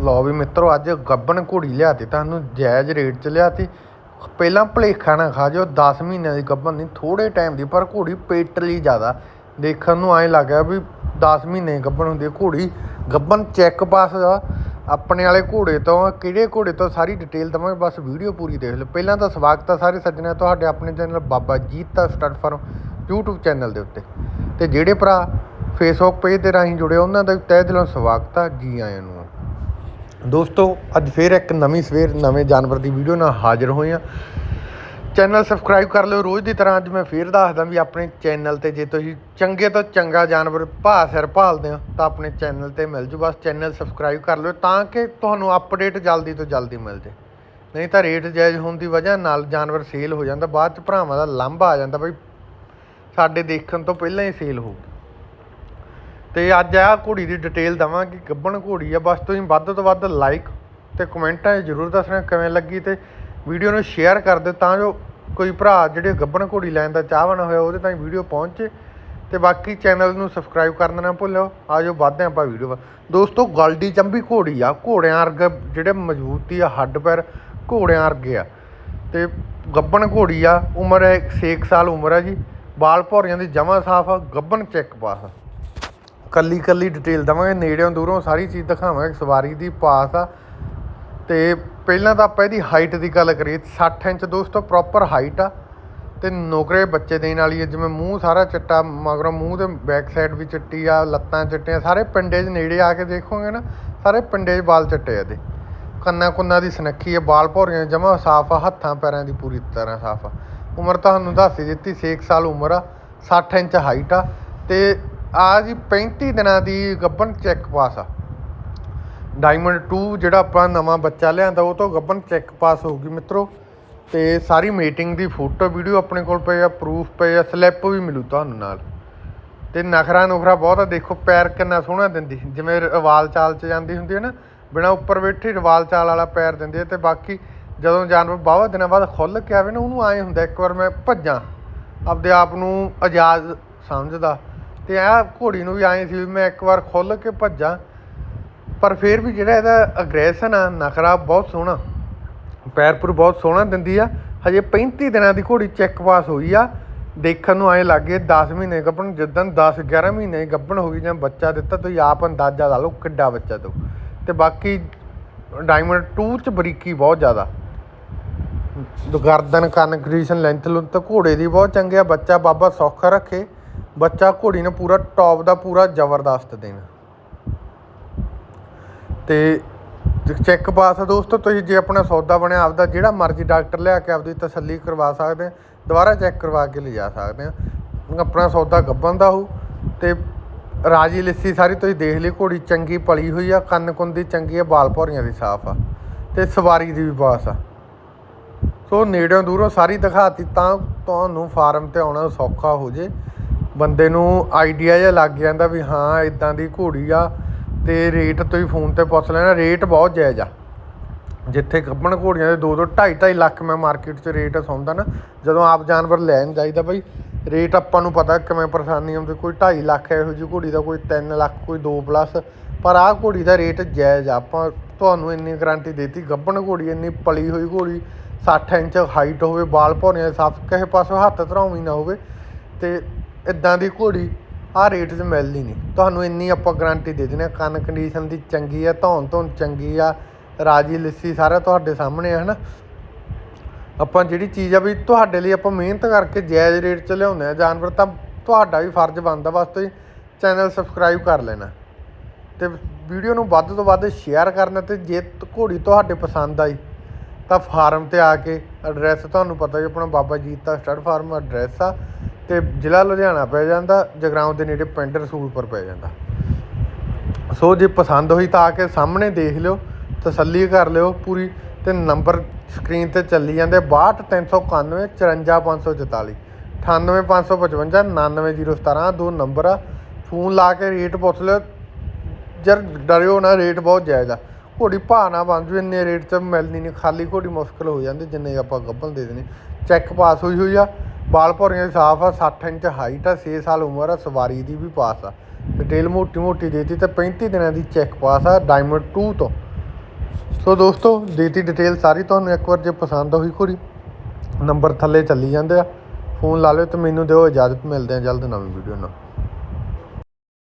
ਲਓ ਵੀ ਮਿੱਤਰੋ, ਅੱਜ ਗੱਬਣ ਘੋੜੀ ਲਿਆਤੀ, ਤੁਹਾਨੂੰ ਜਾਇਜ਼ ਰੇਟ 'ਚ ਲਿਆਤੀ। ਪਹਿਲਾਂ ਭਲੇਖਾ ਨਾ ਖਾ ਜਾਓ 10 ਮਹੀਨਿਆਂ ਦੀ ਗੱਬਣ ਨਹੀਂ ਥੋੜੇ ਟਾਈਮ ਦੀ, ਪਰ ਘੋੜੀ ਪੇਟਲੀ ਜ਼ਿਆਦਾ। ਦੇਖਣ ਨੂੰ ਐਂ ਲੱਗਿਆ ਵੀ 10 ਮਹੀਨੇ ਦੀ ਗੱਬਣ ਹੁੰਦੀ ਹੈ ਘੋੜੀ। ਗੱਬਣ ਚੈੱਕ ਪਾਸ ਆ, ਆਪਣੇ ਵਾਲੇ ਘੋੜੇ ਤੋਂ, ਕਿਹੜੇ ਘੋੜੇ ਤੋਂ, ਸਾਰੀ ਡਿਟੇਲ ਦਵਾਂਗੇ, ਬਸ ਵੀਡੀਓ ਪੂਰੀ ਦੇਖ ਲਓ। ਪਹਿਲਾਂ ਤਾਂ ਸਵਾਗਤ ਹੈ ਸਾਰੇ ਸੱਜਣਾਂ ਤੁਹਾਡੇ ਆਪਣੇ ਚੈਨਲ ਬਾਬਾ ਜੀਤ ਦਾ ਸਟੱਡ ਫਾਰਮ YouTube ਚੈਨਲ ਦੇ ਉੱਤੇ। ਤੇ ਜਿਹੜੇ ਭਰਾ ਫੇਸਬੁੱਕ ਪੇਜ ਦੇ ਰਾਹੀਂ ਜੁੜੇ, ਉਹਨਾਂ ਦਾ ਵੀ ਤਹਿ ਦਿਲੋਂ ਸਵਾਗਤ ਆ, ਜੀ ਆਇਆਂ ਨੂੰ। ਦੋਸਤੋ, ਅੱਜ ਫੇਰ ਇੱਕ ਨਵੀਂ ਸਵੇਰ, ਨਵੇਂ ਜਾਨਵਰ ਦੀ ਵੀਡੀਓ ਨਾਲ ਹਾਜ਼ਰ ਹੋਏ ਆ ਚੈਨਲ ਸਬਸਕ੍ਰਾਈਬ ਕਰ ਲਿਓ। ਰੋਜ਼ ਦੀ ਤਰ੍ਹਾਂ ਅੱਜ ਮੈਂ ਫੇਰ ਦੱਸਦਾ ਵੀ ਆਪਣੇ ਚੈਨਲ ਤੇ ਜੇ ਤੁਸੀਂ ਚੰਗੇ ਤੋਂ ਚੰਗਾ ਜਾਨਵਰ ਭਾਅ ਸਿਰ ਭਾਲਦੇ ਹੋ, ਤਾਂ ਆਪਣੇ ਚੈਨਲ ਤੇ ਮਿਲ ਜੂ। ਬਸ ਚੈਨਲ ਸਬਸਕ੍ਰਾਈਬ ਕਰ ਲਿਓ ਤਾਂ ਕਿ ਤੁਹਾਨੂੰ ਅਪਡੇਟ ਜਲਦੀ ਤੋਂ ਜਲਦੀ ਮਿਲ ਜੇ। ਨਹੀਂ ਤਾਂ ਰੇਟ ਜਾਇਜ਼ ਹੋਣ ਦੀ ਵਜ੍ਹਾ ਨਾਲ ਜਾਨਵਰ ਸੇਲ ਹੋ ਜਾਂਦਾ। ਬਾਅਦ ਚ ਭਰਾਵਾਂ ਦਾ ਲਾਂਭਾ ਆ ਜਾਂਦਾ ਬਈ, ਸਾਡੇ ਦੇਖਣ ਤੋਂ ਪਹਿਲਾਂ ਹੀ ਸੇਲ ਹੋ ਗਈ। ਤੇ ਅੱਜ ਆ ਘੋੜੀ ਦੀ ਡਿਟੇਲ ਦਵਾਂਗੇ ਗੱਬਣ ਘੋੜੀ ਆ। ਬਸ ਤੁਸੀਂ ਵੱਧ ਤੋਂ ਵੱਧ ਲਾਈਕ ਤੇ ਕਮੈਂਟਾਂ 'ਚ ਜ਼ਰੂਰ ਦੱਸਣਾ ਕਿਵੇਂ ਲੱਗੀ ਤੇ ਵੀਡੀਓ ਨੂੰ ਸ਼ੇਅਰ ਕਰ ਦਿਓ ਤਾਂ ਜੋ ਕੋਈ ਭਰਾ ਜਿਹੜੇ ਗੱਬਣ ਘੋੜੀ ਲੈਣ ਦਾ ਚਾਹਵਾਨ ਹੋਇਆ ਉਹਦੇ ਤਾਈਂ ਵੀਡੀਓ ਪਹੁੰਚੇ ਤੇ ਬਾਕੀ ਚੈਨਲ ਨੂੰ ਸਬਸਕ੍ਰਾਈਬ ਕਰਨਾ ਨਾ ਭੁੱਲਿਓ। ਆਜੋ ਵੱਧਦੇ ਆਪਾਂ ਵੀਡੀਓ ਦੋਸਤੋ ਗਲਡੀ ਚੰਬੀ ਘੋੜੀ ਆ। ਘੋੜਿਆਂ ਵਰਗਾ ਜਿਹੜੇ ਮਜ਼ਬੂਤੀ ਆ, ਹੱਡ ਪੈਰ ਘੋੜਿਆਂ ਵਰਗੇ ਆ। ਤੇ ਗੱਬਣ ਘੋੜੀ ਆ, ਉਮਰ ਹੈ 6 ਸਾਲ ਉਮਰ ਆ ਜੀ। ਬਾਲ ਭੌਰੀਆਂ ਦੀ ਜਮਾ ਸਾਫ਼ ਆ, ਗੱਬਣ ਚੈੱਕ ਪਾਸ ਕੱਲੀ ਕੱਲੀ ਡਿਟੇਲ ਦਵਾਂਗੇ, ਨੇੜਿਓਂ ਦੂਰੋਂ ਸਾਰੀ ਚੀਜ਼ ਦਿਖਾਵਾਂਗੇ ਸਵਾਰੀ ਦੀ ਪਾਸ ਆ। ਤੇ ਪਹਿਲਾਂ ਤਾਂ ਆਪਾਂ ਇਹਦੀ ਹਾਈਟ ਦੀ ਗੱਲ ਕਰੀਏ 60 ਇੰਚ ਦੋਸਤੋ ਪ੍ਰੋਪਰ ਹਾਈਟ ਆ। ਤੇ ਨੌਕਰੇ ਬੱਚੇ ਦੇਣ ਵਾਲੀ ਹੈ ਜਿਵੇਂ ਮੂੰਹ ਸਾਰਾ ਚਿੱਟਾ, ਮਗਰੋਂ ਮੂੰਹ ਦੇ ਬੈਕ ਸਾਈਡ ਵੀ ਚਿੱਟੀ ਆ, ਲੱਤਾਂ ਚਿੱਟੀਆਂ, ਸਾਰੇ ਪਿੰਡੇ 'ਚ ਨੇੜੇ ਆ ਕੇ ਦੇਖੋਗੇ ਨਾ, ਸਾਰੇ ਪਿੰਡੇ 'ਚ ਵਾਲ ਚਿੱਟੇ ਆ ਇਹਦੇ। ਕੰਨਾਂ ਕੁੰਨਾਂ ਦੀ ਸਨੱਖੀ ਆ ਬਾਲ ਭੌਰੀਆਂ ਜਮਾ ਸਾਫ਼ ਆ, ਹੱਥਾਂ ਪੈਰਾਂ ਦੀ ਪੂਰੀ ਤਰ੍ਹਾਂ ਸਾਫ਼ ਆ। ਉਮਰ ਤੁਹਾਨੂੰ ਦੱਸ ਹੀ ਦਿੱਤੀ 6 ਸਾਲ ਉਮਰ ਆ 60 ਇੰਚ ਹਾਈਟ ਆ। ਤੇ ਆ ਜੀ 35 ਦਿਨਾਂ ਦੀ ਗੱਬਨ ਚੈੱਕ ਪਾਸ ਆ। ਡਾਇਮੰਡ 2 ਜਿਹੜਾ ਆਪਾਂ ਨਵਾਂ ਬੱਚਾ ਲਿਆਂਦਾ, ਉਹ ਤੋਂ ਗੱਬਨ ਚੈੱਕ ਪਾਸ ਹੋਊਗੀ ਮਿੱਤਰੋ। ਤੇ ਸਾਰੀ ਮੀਟਿੰਗ ਦੀ ਫੋਟੋ ਵੀਡੀਓ ਆਪਣੇ ਕੋਲ ਪਏ ਆ ਪ੍ਰੂਫ ਪਏ ਆ ਸਲਿੱਪ ਵੀ ਮਿਲੂ ਤੁਹਾਨੂੰ ਨਾਲ। ਤੇ ਨਖਰਾ ਨੁਖਰਾ ਬਹੁਤ ਆ, ਦੇਖੋ ਪੈਰ ਕਿੰਨਾ ਸੋਹਣਾ ਦਿੰਦੀ। ਜਿਵੇਂ ਰਵਾਲ ਚਾਲ ਚ ਜਾਂਦੀ ਹੁੰਦੀ ਹੈ ਨਾ, ਬਿਨਾ ਉੱਪਰ ਬੈਠੀ ਰਵਾਲ ਚਾਲ ਵਾਲਾ ਪੈਰ ਦਿੰਦੀ ਹੈ। ਤੇ ਬਾਕੀ ਜਦੋਂ ਜਾਨਵਰ ਬਾਵਾ ਦਿਨਾਂ ਬਾਅਦ ਖੁੱਲ ਕੇ ਆਵੇ ਨਾ, ਉਹਨੂੰ ਆਏ ਹੁੰਦਾ, ਇੱਕ ਵਾਰ ਮੈਂ ਭੱਜਾਂ। ਆਪਦੇ ਆਪ ਨੂੰ ਆਜ਼ਾਦ ਸਮਝਦਾ। ਤੇ ਆ ਘੋੜੀ ਨੂੰ ਵੀ ਆਏ ਸੀ ਵੀ ਮੈਂ ਇੱਕ ਵਾਰ ਖੁੱਲ ਕੇ ਭੱਜਾਂ। ਪਰ ਫਿਰ ਵੀ ਜਿਹੜਾ ਇਹਦਾ ਅਗਰੈਸ਼ਨ ਆ, ਨਖਰਾ ਬਹੁਤ ਸੋਹਣਾ। ਪੈਰਪੁਰ ਬਹੁਤ ਸੋਹਣਾ ਦਿੰਦੀ ਆ। ਹਜੇ 35 ਦਿਨਾਂ ਦੀ ਘੋੜੀ ਚੈੱਕ ਪਾਸ ਹੋਈ ਆ। ਦੇਖਣ ਨੂੰ ਐਂ ਲੱਗੇ 10 ਮਹੀਨੇ ਗੱਭਣ ਜਿੱਦਾਂ 10 11 ਮਹੀਨੇ ਗੱਭਣ ਹੋ ਗਈ ਜਾਂ ਬੱਚਾ ਦਿੱਤਾ, ਤੁਸੀਂ ਆਪ ਅੰਦਾਜ਼ਾ ਲਾ ਲਓ ਕਿੱਡਾ ਬੱਚਾ ਦੋ ਤੇ ਬਾਕੀ ਡਾਇਮੰਡ 2 ਚ ਬਰੀਕੀ ਬਹੁਤ ਜ਼ਿਆਦਾ। ਗਰਦਨ ਕੰਨ ਕੰਡੀਸ਼ਨ ਲੈਂਥ ਲੁੰਥ ਘੋੜੇ ਦੀ ਬਹੁਤ ਚੰਗੀ ਆ। ਬੱਚਾ ਬਾਬਾ ਸੌਖਾ ਰੱਖੇ। ਬੱਚਾ ਘੋੜੀ ਨੂੰ ਪੂਰਾ ਟੌਪ ਦਾ ਪੂਰਾ ਜ਼ਬਰਦਸਤ ਦੇਣ ਤੇ ਚੈੱਕ ਪਾਸ ਆ ਦੋਸਤੋ, ਤੁਸੀਂ ਜੇ ਆਪਣਾ ਸੌਦਾ ਬਣਿਆ ਆਪਦਾ, ਜਿਹੜਾ ਮਰਜ਼ੀ ਡਾਕਟਰ ਲਿਆ ਕੇ ਆਪਦੀ ਤਸੱਲੀ ਕਰਵਾ ਸਕਦੇ ਆ, ਦੁਬਾਰਾ ਚੈੱਕ ਕਰਵਾ ਕੇ ਲਿਜਾ ਸਕਦੇ ਆ। ਆਪਣਾ ਸੌਦਾ ਗੱਬਨ ਦਾ ਹੋ ਤੇ ਰਾਜੀ ਲਿੱਸੀ ਸਾਰੀ ਤੁਸੀਂ ਦੇਖ ਲਈ, ਘੋੜੀ ਚੰਗੀ ਪਲੀ ਹੋਈ ਆ ਕੰਨ ਕੁੰਦੀ ਚੰਗੀ ਆ ਬਾਲ ਭੌਰੀਆਂ ਦੀ ਸਾਫ਼ ਆ ਤੇ ਸਵਾਰੀ ਦੀ ਵੀ ਪਾਸ ਆ। ਸੋ ਨੇੜਿਓਂ ਦੂਰੋਂ ਸਾਰੀ ਦਿਖਾਤੀ ਤਾਂ ਤੁਹਾਨੂੰ ਫਾਰਮ ਤੇ ਆਉਣਾ ਸੌਖਾ ਹੋ ਜੇ। ਬੰਦੇ ਨੂੰ ਆਈਡੀਆ ਜਿਹਾ ਲੱਗ ਜਾਂਦਾ ਵੀ ਹਾਂ ਇਦਾਂ ਦੀ ਘੋੜੀ ਆ ਤੇ ਰੇਟ ਤੁਸੀਂ ਫੋਨ ਤੇ ਪੁੱਛ ਲੈਣਾ ਰੇਟ ਬਹੁਤ ਜਾਇਜ਼ ਆ। ਜਿੱਥੇ ਗੱਬਣ ਘੋੜੀਆਂ ਦੇ 2 2 2.5 2.5 ਲੱਖ ਮੈਂ ਮਾਰਕੀਟ 'ਚ ਰੇਟ ਸੌਂਦਾ ਨਾ, ਜਦੋਂ ਆਪ ਜਾਨਵਰ ਲੈਣ ਜਾਈਦਾ ਬਈ ਰੇਟ ਆਪਾਂ ਨੂੰ ਪਤਾ ਕਿਵੇਂ ਪਰੇਸ਼ਾਨੀ ਆਉਂਦੀ, ਕੋਈ 2.5 ਲੱਖ ਇਹੋ ਜਿਹੀ ਘੋੜੀ ਦਾ ਕੋਈ 3 ਲੱਖ, ਕੋਈ 2 ਪਲੱਸ ਪਰ ਆਹ ਘੋੜੀ ਦਾ ਰੇਟ ਜਾਇਜ਼ ਆ। ਆਪਾਂ ਤੁਹਾਨੂੰ ਇੰਨੀ ਗਾਰੰਟੀ ਦੇਤੀ ਗੱਬਣ ਘੋੜੀ ਇੰਨੀ ਪਲੀ ਹੋਈ ਘੋੜੀ 60 ਇੰਚ ਹਾਈਟ ਹੋਵੇ, ਬਾਲ ਭੌਰੀਆਂ ਸਾਫ਼ ਕਿਸੇ ਪਾਸੋਂ ਹੱਥ ਧਰਾਉਣੀ ਨਾ ਹੋਵੇ, ਤੇ ਇਦਾਂ ਦੀ ਘੋੜੀ ਆਹ ਰੇਟ 'ਚ ਮਿਲਦੀ ਨਹੀਂ। ਤੁਹਾਨੂੰ ਇੰਨੀ ਆਪਾਂ ਗਾਰੰਟੀ ਦੇ ਦਿੰਦੇ ਹਾਂ, ਕੰਨ ਕੰਡੀਸ਼ਨ ਦੀ ਚੰਗੀ ਆ, ਧੌਣ ਧੌਣ ਚੰਗੀ ਆ, ਰਾਜੀ ਲਿੱਸੀ ਸਾਰਾ ਤੁਹਾਡੇ ਸਾਹਮਣੇ ਆ, ਹਨਾ? ਆਪਾਂ ਜਿਹੜੀ ਚੀਜ਼ ਆ ਵੀ ਤੁਹਾਡੇ ਲਈ ਆਪਾਂ ਮਿਹਨਤ ਕਰਕੇ ਜਾਇਜ਼ ਰੇਟ 'ਚ ਲਿਆਉਂਦੇ ਆ ਜਾਨਵਰ, ਤਾਂ ਤੁਹਾਡਾ ਵੀ ਫਰਜ਼ ਬਣਦਾ, ਬਸ ਤੁਸੀਂ ਚੈਨਲ ਸਬਸਕ੍ਰਾਈਬ ਕਰ ਲੈਣਾ। ਤੇ ਵੀਡੀਓ ਨੂੰ ਵੱਧ ਤੋਂ ਵੱਧ ਸ਼ੇਅਰ ਕਰਨਾ ਤੇ ਜੇ ਘੋੜੀ ਤੁਹਾਡੇ ਪਸੰਦ ਆਈ ਤਾਂ ਫਾਰਮ ਤੇ ਆ ਕੇ ਐਡਰੈਸ ਤੁਹਾਨੂੰ ਪਤਾ ਹੀ ਆਪਣਾ ਬਾਬਾ ਜੀਤ ਦਾ ਸਟੱਡ ਫਾਰਮ ਐਡਰੈਸ ਆ, ਤੇ ਜ਼ਿਲ੍ਹਾ ਲੁਧਿਆਣਾ ਪੈ ਜਾਂਦਾ, ਜਗਰਾਉਂ ਦੇ ਨੇੜੇ ਪਿੰਡ ਰਸੂਲਪੁਰ ਪੈ ਜਾਂਦਾ। ਸੋ ਜੇ ਪਸੰਦ ਹੋਈ ਤਾਂ ਆ ਕੇ ਸਾਹਮਣੇ ਦੇਖ ਲਿਓ, ਤਸੱਲੀ ਕਰ ਲਿਓ ਪੂਰੀ, ਤੇ ਨੰਬਰ ਸਕਰੀਨ ਤੇ ਚੱਲੀ ਜਾਂਦੇ 62391 54544 98555 99017 ਦੋ ਨੰਬਰ ਆ, ਫੋਨ ਲਾ ਕੇ ਰੇਟ ਪੁੱਛ ਲਿਓ ਜਰ ਡਰਿਓ ਨਾ ਰੇਟ ਬਹੁਤ ਜਾਇਜ਼ ਆ। ਘੋੜੀ ਭਾਅ ਨਾ ਬਣ ਜੂ, ਇੰਨੇ ਰੇਟ 'ਚ ਮਿਲਣੀ ਨਹੀਂ ਖਾਲੀ ਘੋੜੀ ਮੁਸ਼ਕਲ ਹੋ ਜਾਂਦੀ, ਜਿੰਨੇ ਆਪਾਂ ਗੱਭਣ ਦੇ ਦੇਣੇ। ਚੈੱਕ ਪਾਸ ਹੋਈ ਹੋਈ ਆ, ਬਾਲ ਭੌਰੀਆਂ ਦੀ ਸਾਫ਼ ਆ 60 ਇੰਚ ਹਾਈਟ ਆ 6 ਸਾਲ ਉਮਰ ਆ, ਸਵਾਰੀ ਦੀ ਵੀ ਪਾਸ ਆ। ਡਿਟੇਲ ਮੋਟੀ ਮੋਟੀ ਦੇਤੀ ਤੇ 35 ਦਿਨਾਂ ਦੀ ਚੈੱਕ ਪਾਸ ਆ ਡਾਇਮੰਡ 2 ਤੋਂ। ਸੋ ਦੋਸਤੋ ਦੇਤੀ ਡਿਟੇਲ ਸਾਰੀ, ਤੁਹਾਨੂੰ ਇੱਕ ਵਾਰ ਜੇ ਪਸੰਦ ਹੋਈ ਘੋੜੀ ਨੰਬਰ ਥੱਲੇ ਚੱਲੀ ਜਾਂਦੇ ਆ। ਫੋਨ ਲਾ ਲਿਓ ਤੇ ਮੈਨੂੰ ਦਿਓ ਇਜਾਜ਼ਤ, ਮਿਲਦੇ ਆ ਜਲਦ ਨਵੀਂ ਵੀਡੀਓ ਨਾਲ।